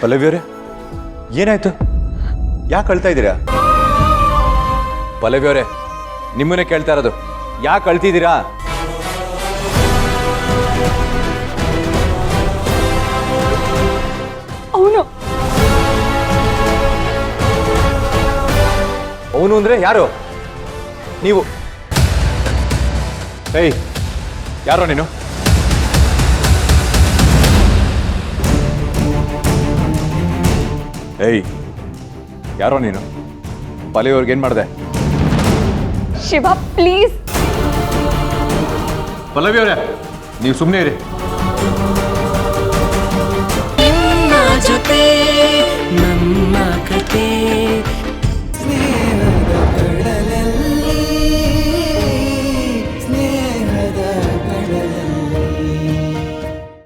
ಪಲ್ಲವಿಯವರೇ ಏನಾಯ್ತು? ಯಾಕೆ ಅಳ್ತಾ ಇದ್ದೀರಾ? ಪಲ್ಲವಿಯವರೇ ನಿಮ್ಮನ್ನೇ ಕೇಳ್ತಾ ಇರೋದು ಯಾಕೆ ಅಳ್ತಿದ್ದೀರಾ? ಅವನು. ಅವನು ಅಂದ್ರೆ ಯಾರು? ನೀವು. ಏಯ್ ಯಾರೋ ನೀನು? ಏಯ್ ಯಾರೋ ನೀನು? ಪಲ್ಲವಿಯವ್ರಿಗೆ ಏನು ಮಾಡಿದೆ? ಶಿವ ಪ್ಲೀಸ್ ಪಲ್ಲವಿಯವರೇ ನೀವು ಸುಮ್ಮನೆ ಇರಿ.